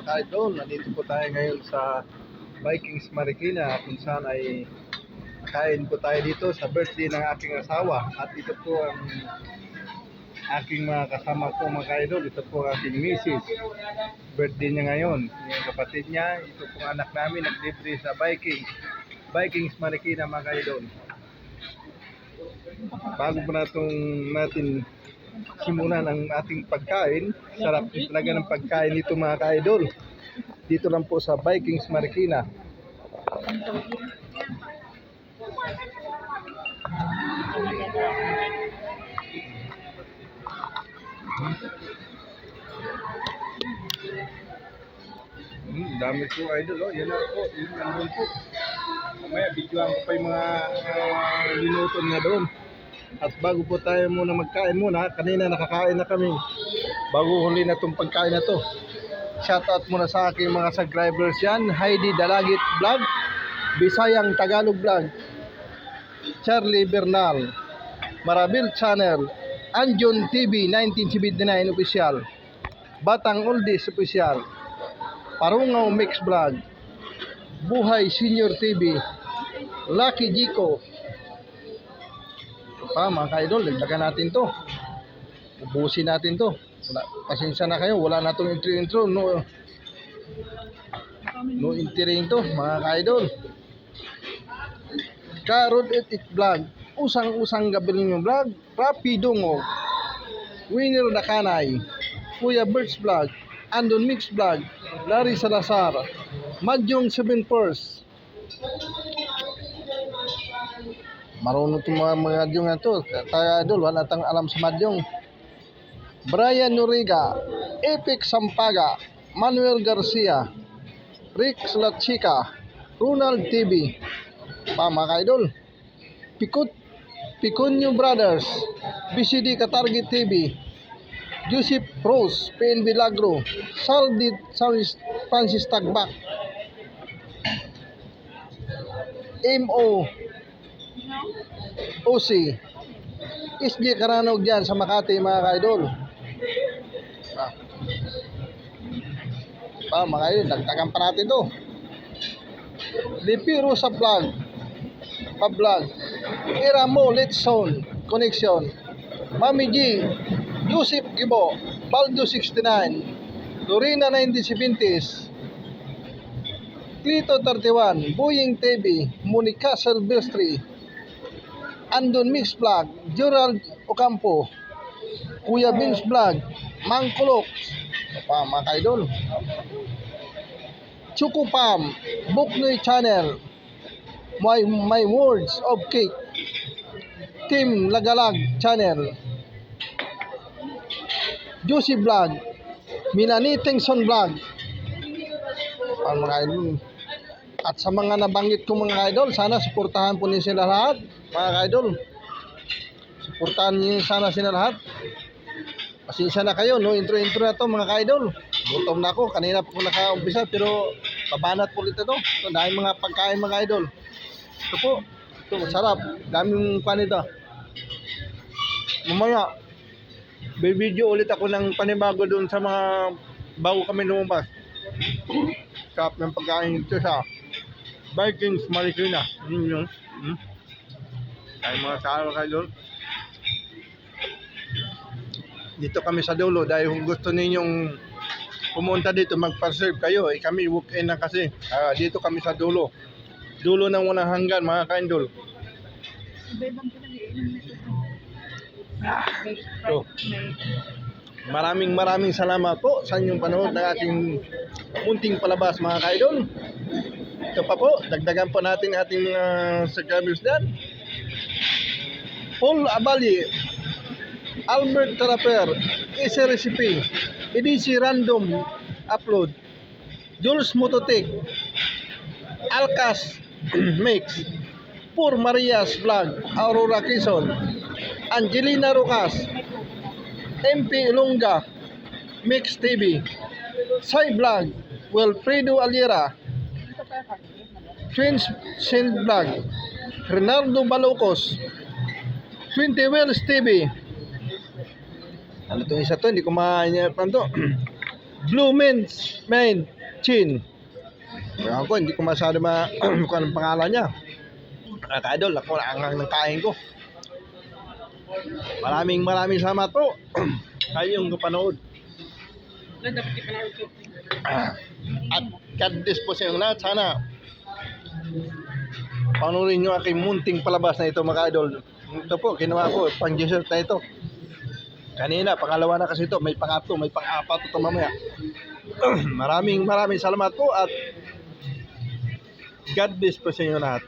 mga ka-idol. Nandito po tayo ngayon sa Vikings Marikina kung saan ay kain po tayo dito sa birthday ng aking asawa. At ito po ang aking mga kasama po mga ka-idol. Ito po ang aking misis. Birthday niya ngayon. Yung kapatid niya, ito pong anak namin nag-libre sa Vikings. Vikings Marikina mga ka-idol. Bago po natong natin simulan ang ating pagkain. Sarap talaga ng pagkain nito mga ka-idol. Dito lang po sa Vikings Marikina. Hmm, dami po idol. Oh. Yan na po. Yun nandun po. Mamaya, bigyan ko pa yung mga uh, linuton nga doon. At bago po tayo muna magkain muna, kanina nakakain na kami. Bago huli na itong pagkain na to. Shoutout muna sa aking mga subscribers yan. Heidi Dalagit Vlog, Bisayang Tagalog Vlog, Charlie Bernal, Marabil Channel, Anjon TV 1979 Official, Batang Oldies Official, Parungaw Mix Vlog, Buhay Senior TV, Lucky Jico, pa mga ka-idol, dagdagan natin to. Ubusin natin to. Wala, pasensya na kayo, wala na itong intro intro. No, no entering to, mga ka-idol. Karod et it vlog. Usang-usang gabi ninyo vlog. Rapidongo. Winner Dakanay. Kuya Birds vlog. Andon Mix vlog. Larry Salazar. Madyong 7 First. Marunong itong mga madyong na to. Kaya idol, wala tang alam sa madyong. Brian Noriga, Epic Sampaga, Manuel Garcia, Rick Slachika, Ronald TV, pa mga ka-idol. Pikot, Piconyo Brothers, BCD Katarget TV, Joseph Rose, PNB Lagro, Saldi Francis Tagbak, MO OC SG Karanog dyan sa Makati mga ka-idol. Ah. pa mga idol dagdagan pa natin to. Lipiro sa vlog. Pa vlog. Iramo Let's Zone Connection. Mami G. Yusip Gibo Baldo 69 Lorena 1970s Clito 31 Boying TV Monica Silvestri Andon Mix Vlog, Gerald Ocampo, Kuya Vince Vlog, Mang Kulok, pa mga kaidol. Chuku Pam, Buknoy Channel, My, My Words of Cake, Team Lagalag Channel, Juicy Vlog, Milani Tengson Vlog, pa mga idol. At sa mga nabanggit ko mga idol, sana suportahan po niyo sila lahat, mga idol. Suportahan niyo sana sila lahat. Pasensya na kayo, no? Intro-intro na to mga idol. Gutom na ako, kanina po naka-umpisa, pero pabanat po ulit ito. Ito, dahil mga pagkain mga idol. Ito po, ito, masarap. Daming pan ito. Mamaya, may video ulit ako ng panibago doon sa mga bago kami lumabas. Sarap ng pagkain dito sa Vikings Marikina. Yun yun. Hmm? Ay mga kaaro kayo. Dito kami sa dulo dahil kung gusto ninyong pumunta dito magpa-serve kayo, eh kami walk-in na kasi. Ah, dito kami sa dulo. Dulo ng unang hanggan mga kaindol. So, maraming maraming salamat po sa inyong panood ng ating munting palabas mga kaidol. Ito pa po, dagdagan po natin ating mga subscribers dyan. Paul Abali, Albert Taraper, Easy Recipe, EDC Random Upload, Jules Mototek, Alcas Mix, Pur Marias Vlog, Aurora Quezon, Angelina Rocas, MP Ilunga, Mix TV, Sai Vlog, Wilfredo Aliera, Twins Sin Vlog, Renaldo Balocos, 20 Wells TV. Ano to isa to? Hindi ko ma-pan to. Blue Men's Main Chin. Ewan ko, hindi ko masyado ma kung anong pangalan niya. Mga ka-idol, ako na ang ng kain ko. Maraming maraming salamat po. Kayo yung kapanood. At God bless po sa inyong lahat. Sana panurin nyo aking munting palabas na ito mga idol. Ito po, ginawa ko, pang dessert na ito. Kanina, pangalawa na kasi ito. May pangatlo, may pang-apat ito mamaya. maraming maraming salamat po at God bless po sa inyo lahat.